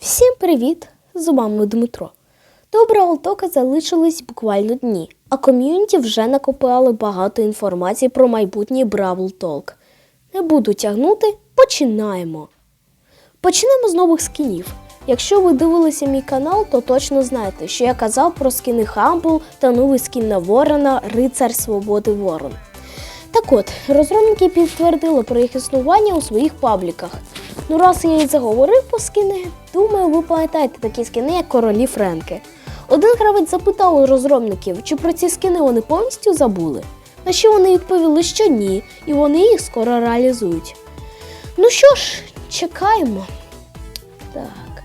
Всім привіт! З вами Дмитро. До Бравлтока залишились буквально дні, а ком'юніті вже накопили багато інформації про майбутній Бравл Толк. Не буду тягнути, починаємо. Почнемо з нових скінів. Якщо ви дивилися мій канал, то точно знаєте, що я казав про скіни Хамбл та новий скін на Ворона Рицар Свободи Ворон. Так от, розробники підтвердили про їх існування у своїх пабліках. Ну, раз я і заговорив по скини, думаю, ви пам'ятаєте такі скини, як королі Френки. Один гравець запитав у розробників, чи про ці скини вони повністю забули. На що вони відповіли, що ні, і вони їх скоро реалізують. Ну що ж, чекаємо. Так.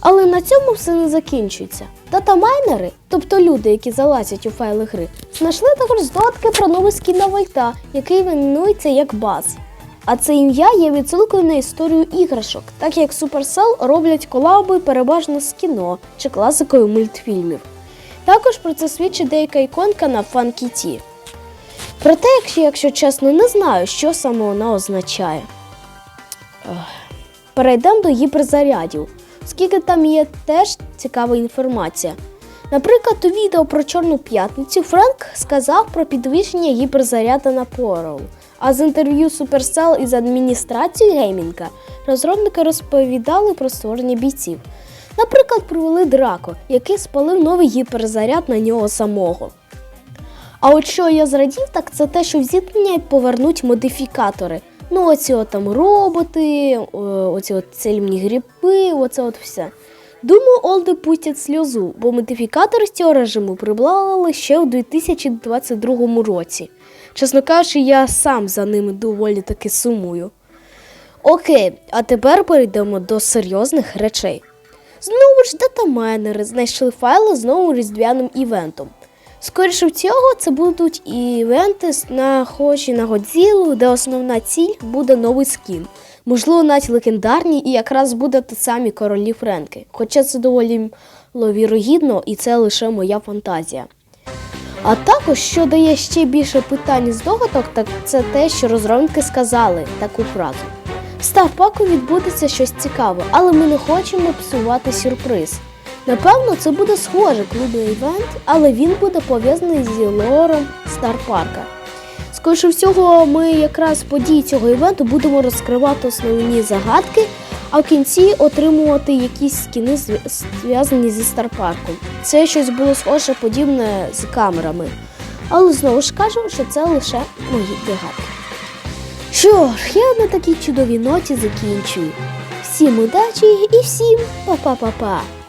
Але на цьому все не закінчується. Датамайнери, тобто люди, які залазять у файли гри, знайшли також здогадки про новий скін на Вольта, який іменується як баз. А це ім'я є відсилкою на історію іграшок, так як Supercell роблять колаби переважно з кіно чи класикою мультфільмів. Також про це свідчить деяка іконка на фанкіті. Проте, якщо, якщо чесно, не знаю, що саме вона означає. Перейдемо до гіперзарядів, оскільки там є теж цікава інформація. Наприклад, у відео про Чорну п'ятницю Френк сказав про підвищення гіперзаряду на Порол. А з інтерв'ю Supercell із адміністрації геймінга розробники розповідали про створення бійців. Наприклад, провели драко, який спалив новий гіперзаряд на нього самого. А от що я зрадів, так це те, що в зіткнення повернуть модифікатори. Ну, оці от там роботи, оці от цельні гриби, оце от все. Думаю, Олди пустять сльозу, бо модифікатори з цього режиму прибрали ще у 2022 році. Чесно кажучи, я сам за ними доволі таки сумую. Окей, а тепер перейдемо до серйозних речей. Знову ж датамайнери знайшли файли з новим різдвяним івентом. Скоріше всього, це будуть івенти схожі на Годзілу, де основна ціль буде новий скін. Можливо, навіть легендарні, і якраз буде те самі королі Френки. Хоча це доволі вірогідно, і це лише моя фантазія. А також, що дає ще більше питань здогадок, так це те, що розробники сказали таку фразу. В Ставпаку відбудеться щось цікаве, але ми не хочемо псувати сюрприз. Напевно, це буде схоже клубний івент, але він буде пов'язаний зі лором Старпарка. Скоріше всього, ми якраз події цього івенту будемо розкривати основні загадки, а в кінці отримувати якісь скіни зв'язані зі Старпарком. Це щось було схоже подібне з камерами. Але знову ж кажу, що це лише мої догадки. Що ж, я на такій чудовій ноті закінчую. Всім удачі і всім па-па-па-па!